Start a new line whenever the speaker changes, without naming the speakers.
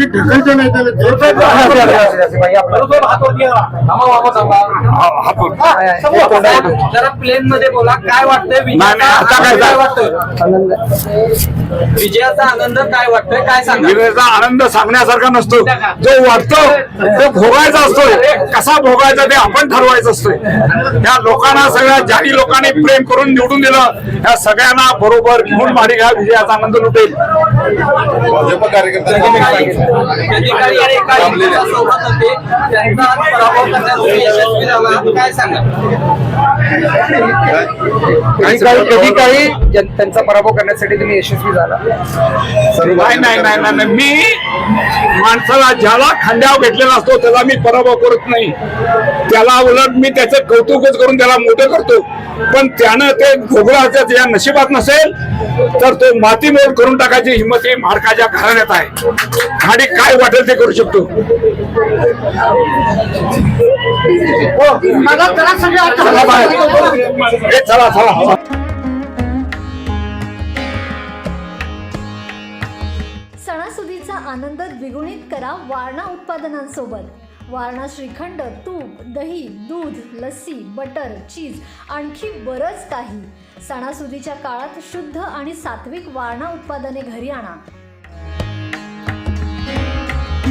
तुम्ही ढकलता नाही त्याला
जरा प्लेन मध्ये बोला काय वाटतंय
काय
विजयाचा आनंद काय वाटतोय काय सांगा
विजयाचा आनंद सांगण्यासारखा नसतो जो वाटतो तो भोगायचा असतोय कसा भोगायचा ते आपण ठरवायचं असतोय त्या लोकांना सगळ्या ज्याही लोकांनी प्रेम करून निवडून दिलं त्या सगळ्यांना बरोबर घेऊन माडी घ्या विजयाचा आनंद लुटेल
भाजप कार्यकर्त्यांनी
अधिकारी आणि कार्यकर्त्यांचा सोबत होते त्यांचा आज पराभव करण्यात तुम्ही यशस्वी झाला काय सांगा
कधी काही कधी काही जन- त्यांचा पराभव करण्यासाठी तुम्ही यशस्वी झाला?
नाही नाही नाही. मी माणसाला ज्याला खांद्यावर घेतलेला असतो त्याला मी पराभव करत नाही. त्याला उलट मी त्याचं कौतुकच करून त्याला मोठं करतो. पण त्यानं ते भोगला या नशिबात नसेल तर तो माती मोड करून टाकायची हिंमत ही मार्काच्या घराण्यात आहे. आणि काय वाटेल ते करू शकतो? चला बाहेर. ए, चला चला.
सणासुदीचा आनंद द्विगुणित करा वारणा उत्पादनांसोबत. वारणा श्रीखंड तूप दही दूध लस्सी बटर चीज आणखी बरंच काही. सणासुदीच्या काळात शुद्ध आणि सात्विक वारणा उत्पादने घरी आणा.